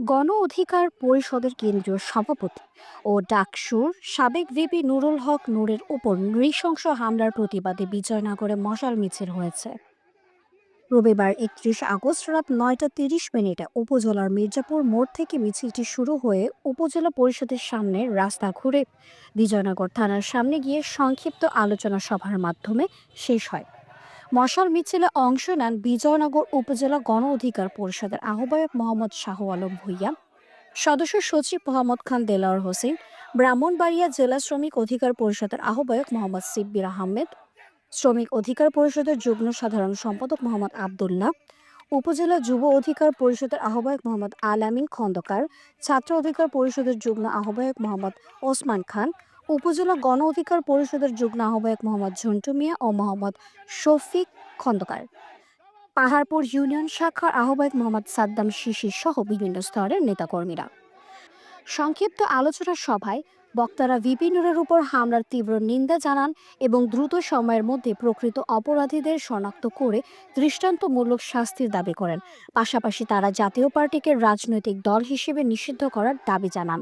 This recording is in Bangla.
গণ অধিকার পরিষদের কেন্দ্রীয় সভাপতি ও ডাকসুর সাবেক ভিপি নুরুল হক নূরের উপর নৃশংস হামলার প্রতিবাদে বিজয়নগরে মশাল মিছিল হয়েছে। রবিবার একত্রিশ আগস্ট রাত নয়টা তিরিশ মিনিটে উপজেলার মির্জাপুর মোড় থেকে মিছিলটি শুরু হয়ে উপজেলা পরিষদের সামনে রাস্তা ঘুরে বিজয়নগর থানার সামনে গিয়ে সংক্ষিপ্ত আলোচনা সভার মাধ্যমে শেষ হয়। মশাল মিছিলে অংশ নেন বিজয়নগর উপজেলা গণ অধিকার পরিষদের আহ্বায়ক মোহাম্মদ শাহ আলম ভুইয়া, সদস্য সচিব মোহাম্মদ খান দেলাওয়ার হোসেন, ব্রাহ্মণবাড়িয়া জেলা শ্রমিক অধিকার পরিষদের আহ্বায়ক মোহাম্মদ সিব্বির আহমেদ, শ্রমিক অধিকার পরিষদের যুগ্ম সাধারণ সম্পাদক মোহাম্মদ আবদুল্লাহ উপজেলা যুব অধিকার পরিষদের আহ্বায়ক মোহাম্মদ আলামিন খন্দকার, ছাত্র অধিকার পরিষদের যুগ্ম আহ্বায়ক মোহাম্মদ ওসমান খান উপজেলা গণ অধিকার পরিষদের যুগ্ম আহ্বায়ক মোহাম্মদ ঝন্টু মিয়া ও মোহাম্মদ শফিক খন্দকার। পাহাড়পুর ইউনিয়ন শাখার আহ্বায়ক মোহাম্মদ সাদ্দাম শিশির সহ বিভিন্ন স্তরের নেতাকর্মীরা। সংক্ষিপ্ত আলোচনা সভায় বক্তারা ভিপি উপর হামলার তীব্র নিন্দা জানান এবং দ্রুত সময়ের মধ্যে প্রকৃত অপরাধীদের শনাক্ত করে দৃষ্টান্তমূলক শাস্তির দাবি করেন। পাশাপাশি তারা জাতীয় পার্টিকে রাজনৈতিক দল হিসেবে নিষিদ্ধ করার দাবি জানান।